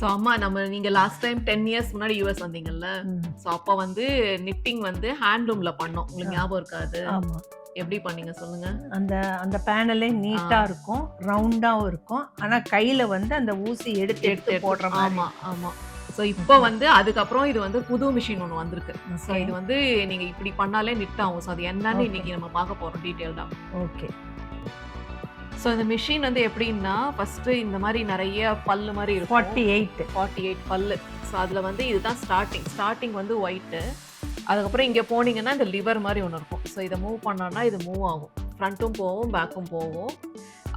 So அம்மா நம்ம நீங்க லாஸ்ட் டைம் டென் இயர்ஸ் முன்னாடி யூஎஸ் வந்தீங்கல்ல? ஸோ அப்போ வந்து நிட்டிங் வந்து ஹேண்ட்லூம்ல பண்ணோம். உங்களுக்கு. ஞாபகம் இருக்காது? ஆமா. எப்படி பண்ணீங்க சொல்லுங்க? அந்த அந்த பேனலே நீட்டா இருக்கும் ரவுண்டாவும் இருக்கும். ஆனா கையில வந்து அந்த ஊசி எடுத்து எடுத்து போடுற மாதிரி. ஆமா ஆமா. ஸோ இப்போ வந்து அதுக்கப்புறம் இது வந்து புது மிஷின் ஒன்று வந்திருக்கு. ஸோ இது வந்து நீங்க இப்படி பண்ணாலே நிட் ஆகும். ஸோ அது என்னன்னு. இன்னைக்கு நம்ம பார்க்க போறோம் டீட்டெயில்டா ஓகே. ஸோ இந்த மிஷின் வந்து எப்படின்னா ஃபர்ஸ்ட் இந்த மாதிரி நிறைய பல்லு மாதிரி இருக்கும். ஃபார்ட்டி எயிட் ஃபார்ட்டி எயிட் பல்லு. ஸோ அதில் வந்து இதுதான் ஸ்டார்டிங் ஸ்டார்டிங் வந்து ஒயிட்டு அதுக்கப்புறம் இங்கே போனீங்கன்னா இந்த லிவர் மாதிரி ஒன்று இருக்கும். ஸோ இதை மூவ் பண்ணோன்னா இது மூவ் ஆகும். ஃப்ரண்ட்டும் போகும் பேக்கும் போகும்.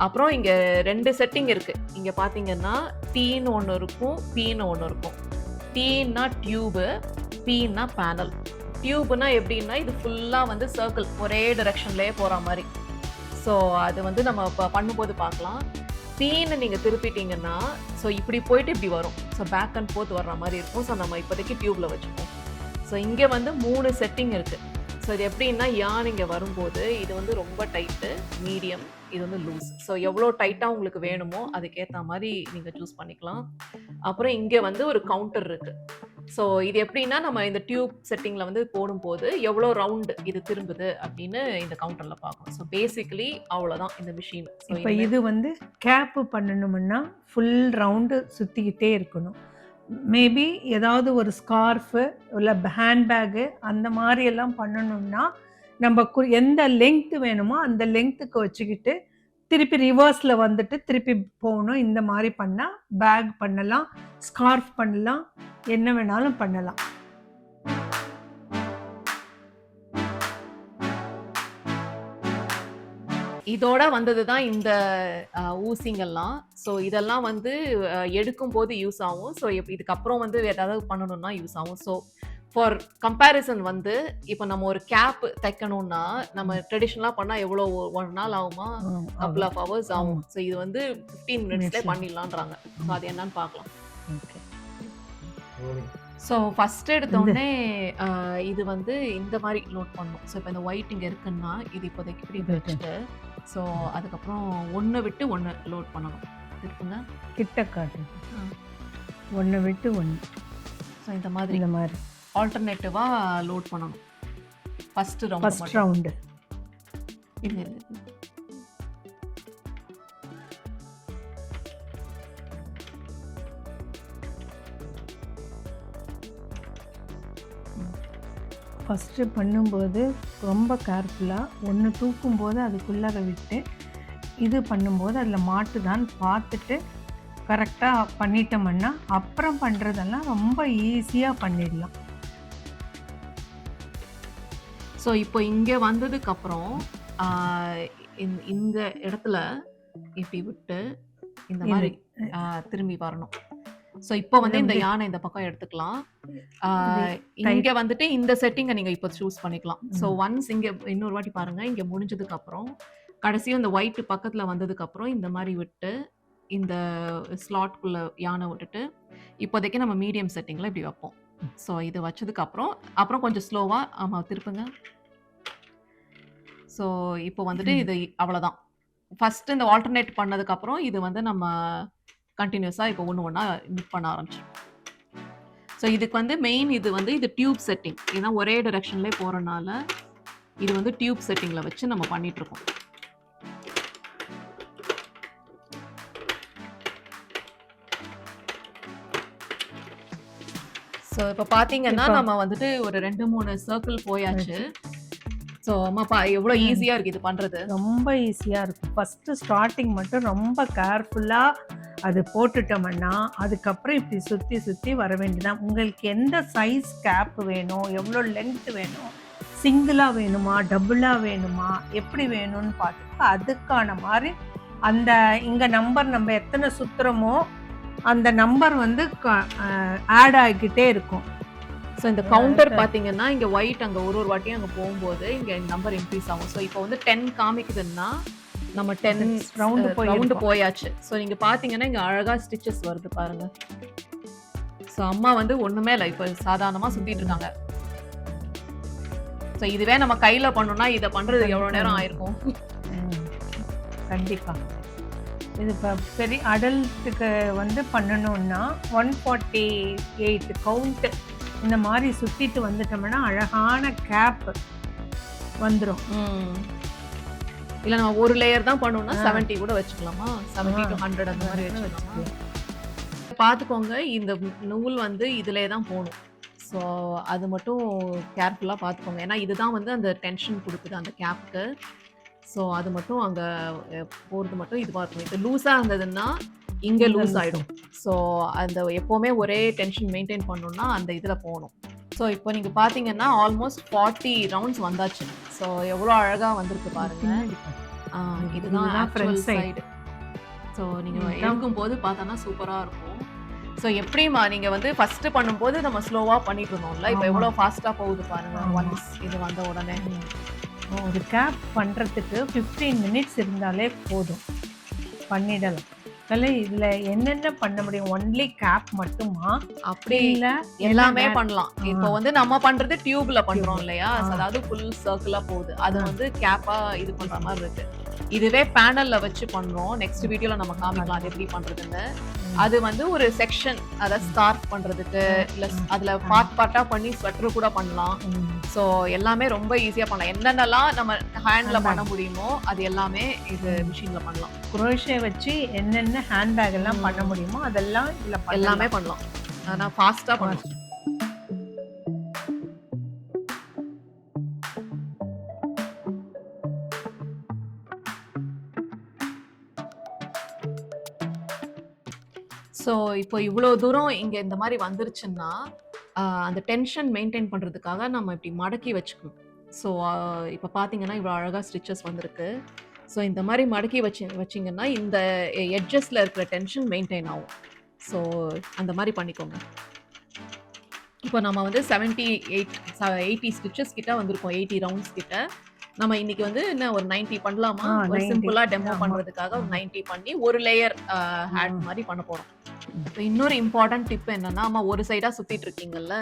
அப்புறம் இங்கே ரெண்டு செட்டிங் இருக்குது இங்கே பார்த்தீங்கன்னா டீன்னு ஒன்று இருக்கும் பீன்னு ஒன்று இருக்கும். டீன்னா டியூபு பீன்னா பேனல் டியூப்னா எப்படின்னா இது ஃபுல்லாக வந்து சர்க்கிள் ஒரே டைரெக்ஷன்லேயே போகிற மாதிரி. ஸோ அது வந்து நம்ம இப்போ பண்ணும்போது பார்க்கலாம். பீன்னு நீங்கள் திருப்பிட்டீங்கன்னா ஸோ இப்படி போயிட்டு இப்படி வரும். ஸோ பேக் அண்ட் ஃபோர்த் வர்ற மாதிரி இருக்கும். ஸோ நம்ம இப்போதைக்கு டியூப்பில் வச்சுப்போம். ஸோ இங்கே வந்து மூணு செட்டிங் இருக்குது ஸோ இது எப்படின்னா யான் இங்கே வரும்போது இது வந்து ரொம்ப டைட்டு மீடியம் இது வந்து லூஸ் ஸோ எவ்வளோ டைட்டாக உங்களுக்கு வேணுமோ அதுக்கேற்ற மாதிரி நீங்கள் சூஸ் பண்ணிக்கலாம். அப்புறம் இங்கே வந்து ஒரு கவுண்டர் இருக்குது ஸோ இது எப்படின்னா நம்ம இந்த டியூப் செட்டிங்கில் வந்து போடும்போது எவ்வளோ ரவுண்டு இது திரும்புது அப்படின்னு இந்த கவுண்டரில் பார்க்கணும். ஸோ பேசிக்கலி அவ்வளோதான் இந்த மிஷின் இப்போ இது வந்து கேப்பு பண்ணணும்னா ஃபுல் ரவுண்டு சுற்றிக்கிட்டே இருக்கணும். மேபி ஏதாவது ஒரு ஸ்கார்ஃபு இல்லை ஹேண்ட்பேக்கு அந்த மாதிரி எல்லாம் பண்ணணும்னா நம்ம கு எந்த லெங்க்த் வேணுமோ அந்த லெங்க்த்துக்கு வச்சுக்கிட்டு திருப்பி ரிவர்ஸில் வந்துட்டு திருப்பி போகணும். இந்த மாதிரி பண்ணால் பேக் பண்ணலாம் ஸ்கார்ஃப் பண்ணலாம் என்ன வேணாலும் பண்ணலாம். இதோட வந்தது தான் இந்த ஊசிங்கெல்லாம் ஸோ இதெல்லாம் வந்து எடுக்கும் எடுக்கும்போது யூஸ் ஆகும். ஸோ இதுக்கப்புறம் வந்து வேற ஏதாவது பண்ணணும்னா யூஸ் ஆகும். ஸோ ஃபார் கம்பேரிசன் வந்து இப்போ நம்ம ஒரு கேப் தைக்கணும்னா நம்ம ட்ரெடிஷ்னலாக பண்ணால் எவ்வளோ ஒன் நாள் ஆகுமா? கப்புள் ஆஃப் ஹவர்ஸ் ஆகும். ஸோ இது வந்து ஃபிஃப்டீன் மினிட்ஸ்லேயே. பண்ணிடலான்றாங்க. ஸோ அது என்னன்னு பார்க்கலாம். ஓகே. ஸோ ஃபர்ஸ்ட் எடுத்தோடனே இது வந்து இந்த மாதிரி லோட் பண்ணணும். ஸோ இப்போ இந்த ஒயிட் இங்கே இருக்குன்னா இது இப்போதைக்கு இப்படி வச்சுட்டு ஸோ அதுக்கப்புறம் ஒன்று விட்டு ஒன்று லோட் பண்ணணும். இருக்குங்க? கிட்ட காட்டு. ஒன்று விட்டு ஒன்று ஸோ இந்த மாதிரி. இந்த மாதிரி. ஆல்டர்னேட்டிவாக லோட் பண்ணணும். ஃபர்ஸ்ட் ரவுண்ட் ஃபர்ஸ்ட் ரவுண்டு இது இது. ஃபஸ்ட்டு பண்ணும்போது ரொம்ப கேர்ஃபுல்லாக ஒன்று தூக்கும்போது அதுக்குள்ளார விட்டு இது பண்ணும்போது அதில் மாட்டுதான்னு பார்த்துட்டு கரெக்டாக பண்ணிட்டோம்னா அப்புறம் பண்ணுறதெல்லாம் ரொம்ப ஈஸியாக பண்ணிடலாம். ஸோ இப்போ இங்கே வந்ததுக்கு அப்புறம் ஆஹ், இந்த- இடத்துல இப்படி விட்டு இந்த. மாதிரி திரும்பி வரணும் ஸோ இப்போ வந்து இந்த. யானை இந்த பக்கம் எடுத்துக்கலாம். இங்க வந்துட்டு இந்த செட்டிங்கை நீங்க இப்போ சூஸ் பண்ணிக்கலாம் ஸோ. ஒன்ஸ் இங்க இன்னொரு வாட்டி பாருங்க இங்க முடிஞ்சதுக்கு அப்புறம் கடைசியும் இந்த ஒயிட் பக்கத்துல வந்ததுக்கு அப்புறம் இந்த மாதிரி விட்டு இந்த ஸ்லாட்குள்ள யானை விட்டுட்டு இப்போதைக்கு நம்ம மீடியம் செட்டிங்ல இப்படி வைப்போம் ஸோ இது வச்சதுக்கு அப்புறம் கொஞ்சம் ஸ்லோவா ஆமா திருப்புங்க. ஸோ இப்போ வந்துட்டு. இது அவ்வளவுதான். ஃபர்ஸ்ட் இந்த ஆல்டர்னேட் பண்ணதுக்கு அப்புறம் இது வந்து நம்ம கண்டினியூஸா இப்போ ஒன்று ஒன்றா மிட் பண்ண ஆரம்பிச்சிடும். ஸோ இதுக்கு வந்து மெயின் இது வந்து இது டியூப் செட்டிங் ஏன்னா ஒரே டைரெக்ஷன்லேயே போகிறனால இது வந்து டியூப் செட்டிங்கில் வச்சு நம்ம பண்ணிட்டு ஸோ இப்போ பார்த்தீங்கன்னா நம்ம வந்துட்டு ஒரு ரெண்டு மூணு சர்க்கிள் போயாச்சு. ஸோ அம்மாப்பா எவ்வளோ. ஈஸியாக இருக்குது இது பண்ணுறது ரொம்ப ஈஸியாக இருக்கும் ஃபஸ்ட்டு ஸ்டார்டிங் மட்டும் ரொம்ப கேர்ஃபுல்லாக அது போட்டுட்டோம்னா அதுக்கப்புறம் இப்படி சுற்றி சுற்றி வர வேண்டியதான் உங்களுக்கு எந்த சைஸ் கேப் வேணும்? எவ்வளோ லென்த் வேணும்? சிங்கிளாக வேணுமா? டபுளாக வேணுமா? எப்படி வேணும்னு பார்த்துட்டு அதுக்கான மாதிரி அந்த இங்கே நம்பர் நம்ம எத்தனை சுற்றுறோமோ அந்த நம்பர் வந்து ஆட் ஆகிக்கிட்டே இருக்கும். ஸோ இந்த கவுண்டர் பார்த்தீங்கன்னா இங்கே ஒயிட் அங்கே ஒரு ஒரு வாட்டியும் அங்கே போகும்போது இங்கே நம்பர் இன்க்ரீஸ் ஆகும். ஸோ இப்போ வந்து டென் காமிக்குதுன்னா நம்ம டென் ரவுண்டு போய் ரவுண்டு போயாச்சு. ஸோ நீங்க பாத்தீங்கன்னா இங்க அழகா ஸ்டிச்சஸ் வருது பாருங்க. ஸோ அம்மா வந்து ஒண்ணுமே இல்லை. இப்போ சாதாரணமா சுத்திட்டு இருக்காங்க. ஸோ இதுவே நம்ம கையில பண்ணோம்னா இதை பண்றது எவ்வளவு நேரம் ஆயிருக்கும்? கண்டிப்பாக இது இப்போ பெரிய அடல்ட்டுக்கு வந்து பண்ணணும்னா ஒன் ஃபார்ட்டி எயிட் கவுண்ட்டு இந்த மாதிரி சுற்றிட்டு வந்துட்டோம்னா அழகான கேப் வந்துடும் இல்ல நம்ம ஒரு லேயர் தான் பண்ணோம்னா. 70 கூட வச்சுக்கலாமா? 70 டு 100 அந்த மாதிரி வச்சுக்கலாம்? பார்த்துக்கோங்க இந்த நூல் வந்து இதிலே தான் போகணும். ஸோ அது மட்டும் கேர்ஃபுல்லாக பார்த்துக்கோங்க ஏன்னா இதுதான் வந்து அந்த டென்ஷன் கொடுக்குது அந்த கேப்க்கு ஸோ அது மட்டும் அங்கே போகிறது மட்டும் இதுவாக இருக்கும். இது லூஸாக இருந்ததுன்னா இங்கே லூஸ் ஆகிடும் ஸோ அந்த எப்போவுமே ஒரே டென்ஷன் மெயின்டைன் பண்ணணும்னா அந்த இதில் போகணும். ஸோ இப்போ நீங்கள் பார்த்தீங்கன்னா ஆல்மோஸ்ட் ஃபார்ட்டி ரவுண்ட்ஸ் வந்தாச்சு. ஸோ எவ்வளோ அழகாக வந்திருக்கு பாருங்க. இதுதான். சைடு ஸோ நீங்கள். எடுக்கும் போது பார்த்தோன்னா சூப்பராக இருக்கும். ஸோ எப்படிமா நீங்கள் வந்து ஃபர்ஸ்ட் பண்ணும்போது நம்ம ஸ்லோவாக பண்ணிட்டு இருந்தோம்ல? இப்போ. எவ்வளோ ஃபாஸ்ட்டாக போகுது பாருங்க. ஒன்ஸ் இது வந்த உடனே. ஒரு கேப் பண்ணுறதுக்கு ஃபிஃப்டீன் மினிட்ஸ் இருந்தாலே போதும். பண்ணிடலாம். அதில் இதில் என்னென்ன பண்ண முடியும்? ஒன்லி கேப் மட்டுமா? அப்படி இல்லை எல்லாமே பண்ணலாம். இப்போ வந்து நம்ம பண்றது டியூப்ல Tube. இல்லையா. அதாவது ஃபுல் சர்க்கிளா போகுது. அது. வந்து கேப்பா இது பண்ற மாதிரி இருக்கு. இதுவே பேனல்ல வச்சு பண்றோம். நெக்ஸ்ட் வீடியோல நம்ம காமிக்கலாம். அது எப்படி பண்றதுன்னு. அது வந்து ஒரு செக்ஷன் அதாவது ஸ்கார்ஃப் பண்றதுக்கு இல்ல அதுல பார்ட் பார்ட்டா பண்ணி ஸ்வெட்டர் கூட பண்ணலாம். ஸோ எல்லாமே ரொம்ப ஈஸியா பண்ணலாம். என்னென்னலாம் நம்ம ஹேண்ட்ல. பண்ண முடியுமோ அது எல்லாமே இது மிஷின்ல பண்ணலாம். குரோஷே வச்சு என்னென்ன ஹேண்ட்பேக் எல்லாம் ம். பண்ண முடியுமோ அதெல்லாம் இதில் எல்லாமே பண்ணலாம். ஆனா ஃபாஸ்டா பண்ணலாம். ஸோ இப்போ இவ்வளோ தூரம் இங்கே இந்த மாதிரி வந்துருச்சுன்னா அந்த டென்ஷன் மெயின்டைன் பண்ணுறதுக்காக நம்ம இப்படி மடக்கி வச்சுக்கணும். ஸோ இப்போ பார்த்தீங்கன்னா இவ்வளோ அழகாக ஸ்டிச்சஸ் வந்திருக்கு. ஸோ இந்த மாதிரி மடக்கி வச்சு வச்சிங்கன்னா இந்த எட்ஜஸில் இருக்கிற டென்ஷன் மெயின்டைன் ஆகும். ஸோ அந்த மாதிரி பண்ணிக்கோங்க. இப்போ நம்ம வந்து செவன்ட்டி எயிட் எயிட்டி ஸ்டிச்சஸ் கிட்ட வந்திருக்கோம் எயிட்டி ரவுண்ட்ஸ் கிட்ட. நம்ம இன்னைக்கு வந்து என்ன ஒரு 90 பண்ணலாமா? ஒரு 90. சிம்பிளா டெமோ. பண்றதுக்காக ஒரு 90 பண்ணி ஒரு லேயர் ஹேண்ட். மாதிரி பண்ண போறோம். இன்னொரு இம்பார்ட்டன்ட் டிப் என்னன்னா அம்மா ஒரு சைடா சுத்திட்டு இருக்கீங்கல்ல.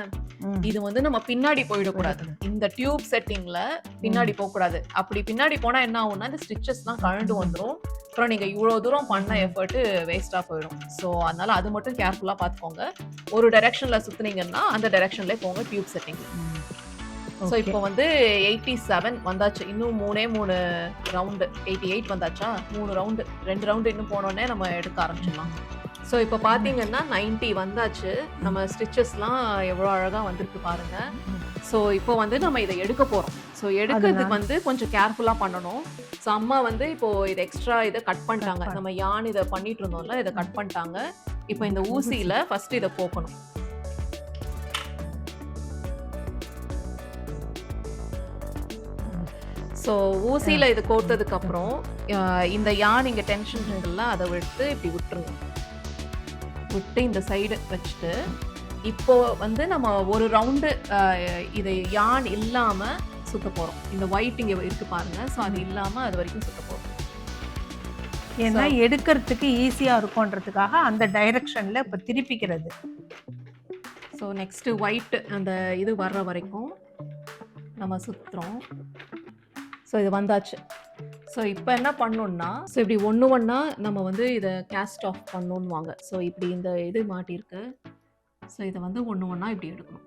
இது வந்து நம்ம பின்னாடி போயிடக்கூடாது. இந்த டியூப் செட்டிங்ல பின்னாடி போக கூடாது அப்படி பின்னாடி போனா என்ன ஆகும்னா இந்த ஸ்டிச்சஸ்லாம் கழண்டு வந்துரும். அப்புறம் நீங்க இவ்வளவு தூரம் பண்ண எஃபர்ட் வேஸ்டா போயிடும் ஸோ அதனால அது மட்டும் கேர்ஃபுல்லா பார்த்துக்கோங்க ஒரு டைரக்ஷன்ல சுத்துனீங்கன்னா அந்த டைரக்ஷன்ல போங்க டியூப் செட்டிங்ல ஸோ. இப்போ வந்து எயிட்டி செவன் வந்தாச்சு. இன்னும் மூணே மூணு ரவுண்டு எயிட்டி எயிட் வந்தாச்சா? மூணு ரவுண்டு ரெண்டு ரவுண்டு இன்னும் போனோடனே நம்ம எடுக்க ஆரம்பிச்சிடலாம். ஸோ இப்போ பார்த்தீங்கன்னா 90 வந்தாச்சு. நம்ம ஸ்டிச்சஸ்லாம் எவ்வளோ அழகாக வந்திருக்கு பாருங்க. ஸோ இப்போ வந்து நம்ம இதை எடுக்க போகிறோம் ஸோ எடுக்கிறதுக்கு வந்து கொஞ்சம் கேர்ஃபுல்லாக பண்ணணும். ஸோ அம்மா வந்து இப்போ இது எக்ஸ்ட்ரா இதை கட் பண்ணிட்டாங்க. பண்ண- நம்ம யான் இதை பண்ணிட்டு இருந்தோம்ல இதை கட் பண்ணிட்டாங்க. இப்போ இந்த ஊசியில் ஃபர்ஸ்ட் இதை போக்கணும். ஸோ ஊசியில் இது கோர்த்ததுக்கு அப்புறம் அஹ், இந்த யான் இங்கே டென்ஷன் இருக்குல்ல அதை விட்டு இப்படி விட்டுருங்க. விட்டு இந்த சைடு வச்சுட்டு இப்போ வந்து நம்ம ஒரு ரவுண்டு இது யான் இல்லாம சுத்த போறோம். இந்த ஒயிட் இங்க இருக்கு பாருங்க. ஸோ அது இல்லாம அது வரைக்கும் சுத்த போறோம். ஏன்னா எடுக்கிறதுக்கு ஈஸியா இருக்கும்ன்றதுக்காக அந்த டைரக்ஷன்ல இப்ப திருப்பிக்கிறது. ஸோ நெக்ஸ்ட் ஒயிட் அந்த இது வர்ற வரைக்கும் நம்ம சுத்துறோம். ஸோ இது வந்தாச்சு. ஸோ இப்போ என்ன பண்ணோம்னா ஸோ இப்படி ஒன்று ஒன்றா நம்ம வந்து இதை கேஸ்ட் ஆஃப் பண்ணணும்னு வாங்க ஸோ இப்படி இந்த இது மாட்டியிருக்கு. ஸோ இதை வந்து ஒன்று ஒன்றா இப்படி எடுக்கணும்.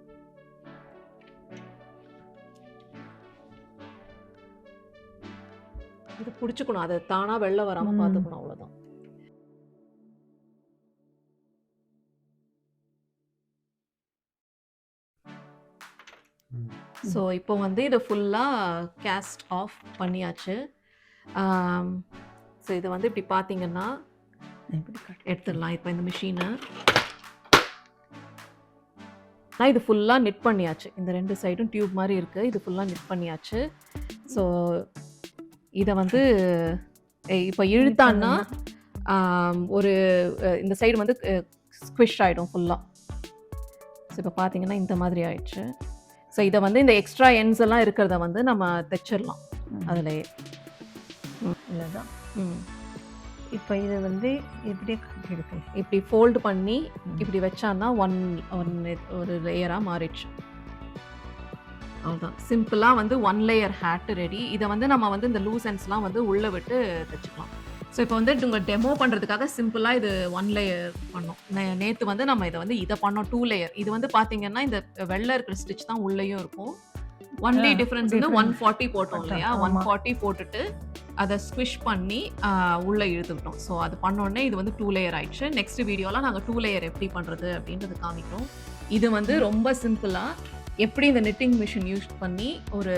இது பிடிச்சிக்கணும். அதை தானா வெளில வராமல். பார்த்துக்கணும் அவ்வளோதான் ஸோ இப்போ வந்து இதை ஃபுல்லாக கேஸ்ட் ஆஃப் பண்ணியாச்சு. ஸோ இதை வந்து இப்படி பார்த்தீங்கன்னா எடுத்துடலாம். இப்போ இந்த மிஷினை நான் இது ஃபுல்லாக நிட் பண்ணியாச்சு. இந்த ரெண்டு சைடும் டியூப் மாதிரி இருக்குது இது ஃபுல்லாக நிட் பண்ணியாச்சு. ஸோ இதை வந்து இப்போ இழுத்தான்னா ஒரு இந்த சைடு வந்து ஸ்குவிஷ் ஆகிடும் ஃபுல்லாக ஸோ இப்போ பார்த்தீங்கன்னா இந்த மாதிரி ஆயிடுச்சு. ஸோ இதை வந்து இந்த எக்ஸ்ட்ரா எண்ட்ஸ் எல்லாம் இருக்கிறத வந்து நம்ம தைச்சிடலாம். அதுலேயே. ம். இப்போ இது வந்து கட்டி எடுக்கல இப்படி ஃபோல்டு பண்ணி இப்படி வச்சான்னா ஒன் ஒன் ஒரு லேயராக மாறிடுச்சு. அவ்வளோதான் சிம்பிளாக வந்து ஒன் லேயர் ஹேட் ரெடி இதை வந்து நம்ம வந்து இந்த லூசன்ஸ்லாம் வந்து உள்ளே விட்டு தைச்சிக்கலாம் ஸோ இப்போ வந்து உங்கள் டெமோ பண்ணுறதுக்காக சிம்பிளாக இது ஒன் லேயர் பண்ணோம். நே- நேத்து வந்து நம்ம இதை வந்து இதை பண்ணோம் டூ லேயர் இது வந்து பார்த்தீங்கன்னா இந்த வெள்ளை இருக்கிற ஸ்டிச் தான் உள்ளேயும் இருக்கும். ஒன்லி டிஃபரன்ஸ் வந்து. ஒன் ஃபார்ட்டி போட்டோம் இல்லையா? ஒன். ஃபார்ட்டி போட்டுட்டு அதை ஸ்குவிஷ் பண்ணி உள்ள இழுத்துக்கிட்டோம். ஸோ அது பண்ணோடனே இது வந்து டூ லேயர் ஆயிடுச்சு. நெக்ஸ்ட் வீடியோலாம் நாங்கள் டூ லேயர் எப்படி பண்ணுறது அப்படின்றது காமிக்கிறோம். இது வந்து ரொம்ப சிம்பிளாக எப்படி இந்த knitting மிஷின் யூஸ் பண்ணி ஒரு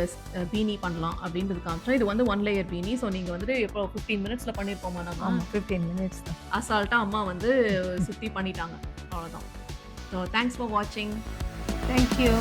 பீனி பண்ணலாம் அப்படின்றது காமிச்சோம். இது வந்து ஒன் லேயர் பீனி ஸோ நீங்கள் வந்து எப்போ ஃபிஃப்டீன் மினிட்ஸில் பண்ணியிருப்போமா நம்ம? ஃபிஃப்டீன் மினிட்ஸ் தான். அசால்ட்டாக அம்மா வந்து சுற்றி பண்ணிட்டாங்க. அவ்வளோதான் ஸோ தேங்க்ஸ் ஃபார் வாட்சிங் தேங்க்யூ